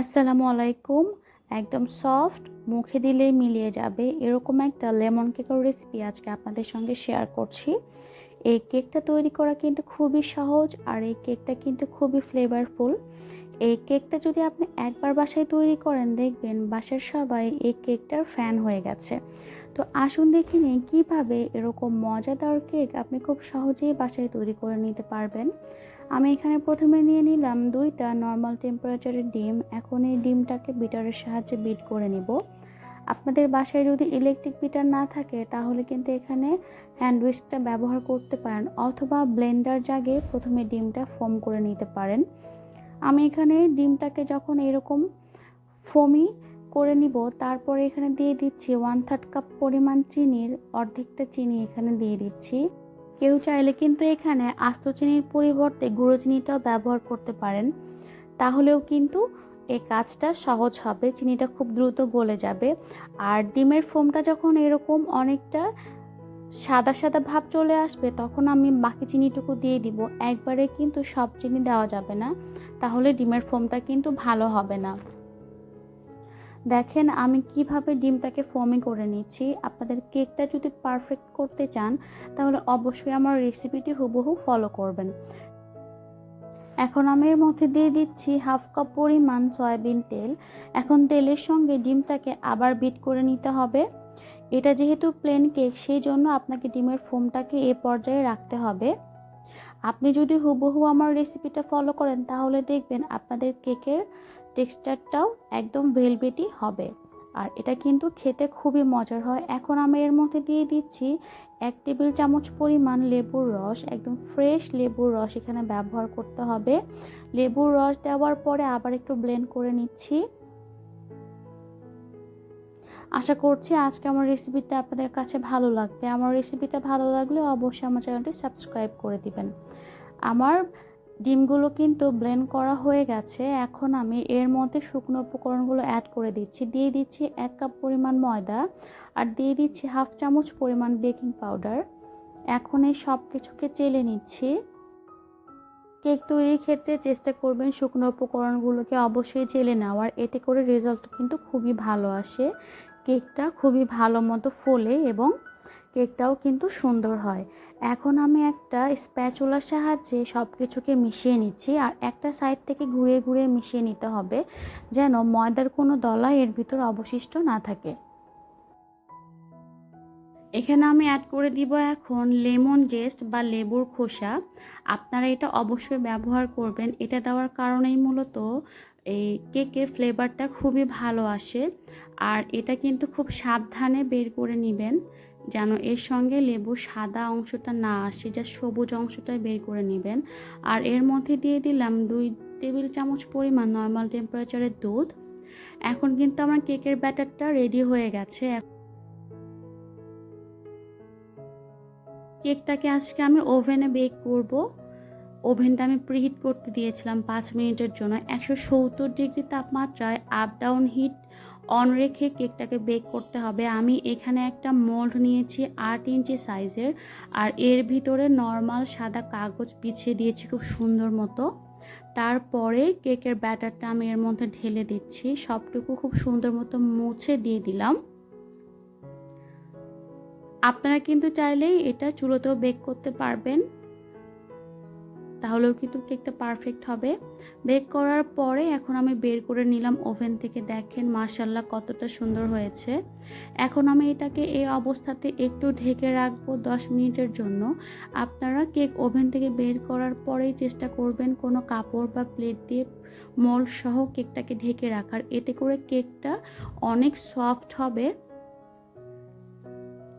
আসসালামু আলাইকুম। একদম সফট, মুখে দিলেই মিলিয়ে যাবে। এরকম একটা লেমন কেকের রেসিপি আজকে আপনাদের সঙ্গে শেয়ার করছি। এই কেকটা তৈরি করা কিন্তু খুবই সহজ আর এই কেকটা কিন্তু খুবই ফ্লেভারফুল এই কেকটা যদি আপনি একবার বাসায় তৈরি করেন, দেখবেন বাসার সবাই এই কেকটার ফ্যান হয়ে গেছে। তো আসুন দেখে নিন কীভাবে এরকম মজাদার কেক আপনি খুব সহজেই বাসায় তৈরি করে নিতে পারবেন। আমি এখানে প্রথমে নিয়ে নিলাম দুইটা নর্মাল টেম্পারেচারের ডিম। এখন এই ডিমটাকে বিটারের সাহায্যে বিট করে নিব। আপনাদের বাসায় যদি ইলেকট্রিক বিটার না থাকে, তাহলে কিন্তু এখানে হ্যান্ড ব্যবহার করতে পারেন অথবা ব্লেন্ডার জাগে প্রথমে ডিমটা ফোম করে নিতে পারেন। আমি এখানে ডিমটাকে যখন এরকম ফোমি করে নিব, তারপরে এখানে দিয়ে দিচ্ছি ওয়ান থার্ড কাপ পরিমাণ চিনির অর্ধেকটা চিনি এখানে দিয়ে দিচ্ছি। কেউ চাইলে কিন্তু এখানে আস্ত চিনির পরিবর্তে গুঁড়ো চিনিটাও ব্যবহার করতে পারেন। তাহলেও কিন্তু এই কাজটা সহজ হবে, চিনিটা খুব দ্রুত গলে যাবে। আর ডিমের ফোমটা যখন এরকম অনেকটা সাদা সাদা ভাব চলে আসবে, তখন আমি বাকি চিনিটুকু দিয়ে দিব। একবারে কিন্তু সব চিনি দেওয়া যাবে না, তাহলে ডিমের ফোমটা কিন্তু ভালো হবে না। দেখেন, আমি কীভাবে ডিমটাকে ফোমি করে নিচ্ছি। আপনাদের কেকটা যদি পারফেক্ট করতে চান, তাহলে অবশ্যই আমার রেসিপিটি হুবহু ফলো করবেন। এখন আমি এর মধ্যে দিয়ে দিচ্ছি হাফ কাপ পরিমাণ সয়াবিন তেল। এখন তেলের সঙ্গে ডিমটাকে আবার বিট করে নিতে হবে। এটা যেহেতু প্লেন কেক সেই জন্য আপনাকে ডিমের ফোমটাকে এ পর্যায়ে রাখতে হবে। আপনি যদি হুবহু আমার রেসিপিটা ফলো করেন, তাহলে দেখবেন আপনাদের কেকের টেক্সচারটাও একদম ভেলভেটি হবে। আর এটা কিন্তু খেতে খুবই মজার হয়। এখন আমি এর মধ্যে দিয়ে দিচ্ছি এক টেবিল চামচ পরিমাণ লেবুর রস, একদম ফ্রেশ লেবুর রস এখানে ব্যবহার করতে হবে। লেবুর রস দেওয়ার পরে আবার একটু ব্লেন্ড করে নিচ্ছি। আশা করছি আজকে আমার রেসিপিটা আপনাদের কাছে ভালো লাগবে। আমার রেসিপিটা ভালো লাগলে অবশ্যই আমার চ্যানেলটি সাবস্ক্রাইব করে দিবেন। আমার ডিমগুলো কিন্তু ব্লেন্ড করা হয়ে গেছে। এখন আমি এর মধ্যে শুকনো উপকরণগুলো অ্যাড করে দিচ্ছি। দিয়ে দিচ্ছি এক কাপ পরিমাণ ময়দা আর দিয়ে দিচ্ছি হাফ চামচ পরিমাণ বেকিং পাউডার এখন এই সব কিছুকে চেলে নিচ্ছি। কেক তৈরির ক্ষেত্রে চেষ্টা করবেন শুকনো উপকরণগুলোকে অবশ্যই চেলে নেওয়ার। এতে করে রেজাল্ট কিন্তু খুবই ভালো আসে। কেকটা খুবই ভালো মতো ফোলে এবং কেকটাও কিন্তু সুন্দর হয়। এখন আমি একটা স্প্যাচুলার সাহায্যে সব কিছুকে মিশিয়ে নিচ্ছি আর একটা সাইড থেকে ঘুরে ঘুরে মিশিয়ে নিতে হবে যেন ময়দার কোনো দলা এর ভিতর অবশিষ্ট না থাকে। এখানে আমি অ্যাড করে দিব এখন লেমন জেস্ট বা লেবুর খোসা। আপনারা এটা অবশ্যই ব্যবহার করবেন। এটা দেওয়ার কারণেই মূলত এই কেকের ফ্লেভারটা খুবই ভালো আসে। আর এটা কিন্তু খুব সাবধানে বের করে নেবেন। যেন এর সঙ্গে লেবু সাদা অংশটা না আসে, যা সবুজ অংশটা বের করে নেবেন। আর এর মধ্যে দিয়ে দিলাম দুই টেবিল চামচ পরিমাণ নর্মাল টেম্পারেচারের দুধ। এখন কিন্তু আমার কেকের ব্যাটারটা রেডি হয়ে গেছে। কেকটাকে আজকে আমি ওভেনে বেক করব। ওভেনটা আমি প্রিহিট করতে দিয়েছিলাম পাঁচ মিনিটের জন্য। একশো সত্তর ডিগ্রি তাপমাত্রায় আপ ডাউন হিট অন রেখে কেকটাকে বেক করতে হবে। আমি এখানে একটা মোল্ড নিয়েছি আট ইঞ্চি সাইজের আর এর ভিতরে নর্মাল সাদা কাগজ বিছিয়ে দিয়েছি খুব সুন্দর মতো। তারপরে কেকের ব্যাটারটা আমি এর মধ্যে ঢেলে দিচ্ছি। সবটুকু খুব সুন্দর মতো মুছে দিয়ে দিলাম। আপনারা কিন্তু চাইলেই এটা চুলোতেও বেক করতে পারবেন। তাহলেও কিন্তু কেকটা পারফেক্ট হবে। বেক করার পরে এখন আমি বের করে নিলাম ওভেন থেকে। দেখেন মাশাল্লাহ কতটা সুন্দর হয়েছে। এখন আমি এটাকে এই অবস্থাতে একটু ঢেকে রাখব দশ মিনিটের জন্য। আপনারা কেক ওভেন থেকে বের করার পরেই চেষ্টা করবেন কোনো কাপড় বা প্লেট দিয়ে মোল্ড সহ কেকটাকে ঢেকে রাখার। এতে করে কেকটা অনেক সফট হবে।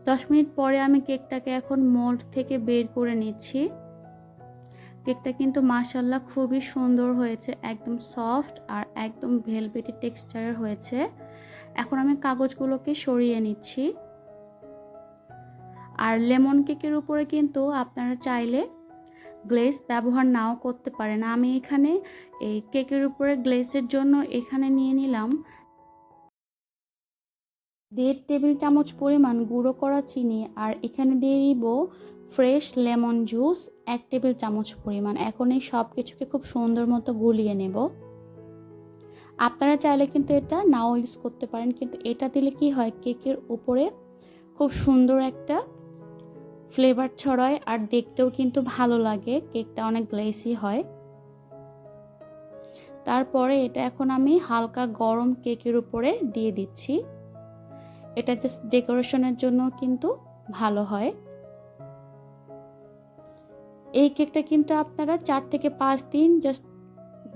দশ মিনিট পরে আমি কেকটাকে এখন মোল্ড থেকে বের করে নিচ্ছি। কেকটা কিন্তু মাসাল্লাহ খুবই সুন্দর হয়েছে, একদম সফট আর একদম ভেলভেটি টেক্সচারের হয়েছে। এখন আমি কাগজগুলোকে সরিয়ে নিচ্ছি। আর লেমন কেকের উপরে কিন্তু আপনারা চাইলে গ্লেস ব্যবহার নাও করতে পারেন। আমি এখানে এই কেকের উপরে গ্লেসের জন্য এখানে নিয়ে নিলাম দেড় টেবিল চামচ পরিমাণ গুঁড়ো করা চিনি আর এখানে দিয়ে দিব ফ্রেশ লেমন জুস, এক টেবিল চামচ পরিমাণ। এখন এই সব কিছুকে খুব সুন্দর মতো গুলিয়ে নেব। আপনারা চাইলে কিন্তু এটা নাও ইউজ করতে পারেন, কিন্তু এটা দিলে কি হয়, কেকের উপরে খুব সুন্দর একটা ফ্লেভার ছড়ায় আর দেখতেও কিন্তু ভালো লাগে, কেকটা অনেক গ্লেসি হয়। তারপরে এটা এখন আমি হালকা গরম কেকের উপরে দিয়ে দিচ্ছি। এটা জাস্ট ডেকোরেশনের জন্য কিন্তু ভালো হয়। এই কেকটা কিন্তু আপনারা চার থেকে পাঁচ দিন জাস্ট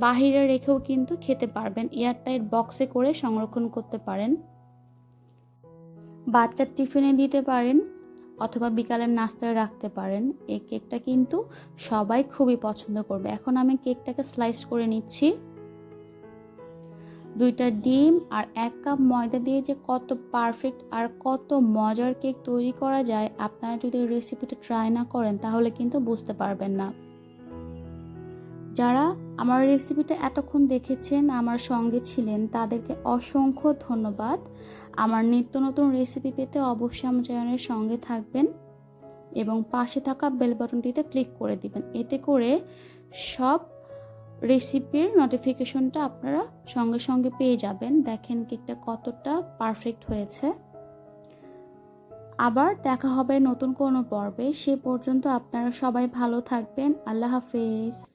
বাহিরে রেখেও কিন্তু খেতে পারবেন। এয়ারটাইট বক্সে করে সংরক্ষণ করতে পারেন। বাচ্চার টিফিনে দিতে পারেন অথবা বিকালের নাস্তায় রাখতে পারেন। এই কেকটা কিন্তু সবাই খুবই পছন্দ করবে। এখন আমি কেকটাকে স্লাইস করে নিচ্ছি। দুইটা ডিম আর এক কাপ ময়দা দিয়ে যে কত পারফেক্ট আর কত মজার কেক তৈরি করা যায়, আপনারা যদি রেসিপিটা ট্রাই না করেন, তাহলে কিন্তু বুঝতে পারবেন না। যারা আমার রেসিপিটা এতক্ষণ দেখেছেন, আমার সঙ্গে ছিলেন, তাদেরকে অসংখ্য ধন্যবাদ। আমার নিত্য নতুন রেসিপি পেতে অবশ্যই আমার চ্যানেলের সঙ্গে থাকবেন এবং পাশে থাকা বেল বাটনটিতে ক্লিক করে দিবেন। এতে করে সব রেসিপির নোটিফিকেশনটা আপনারা সঙ্গে সঙ্গে পেয়ে যাবেন। দেখেন কেকটা কতটা পারফেক্ট হয়েছে। আবার দেখা হবে নতুন কোনো পর্বে। সে পর্যন্ত আপনারা সবাই ভালো থাকবেন। আল্লাহ হাফেজ।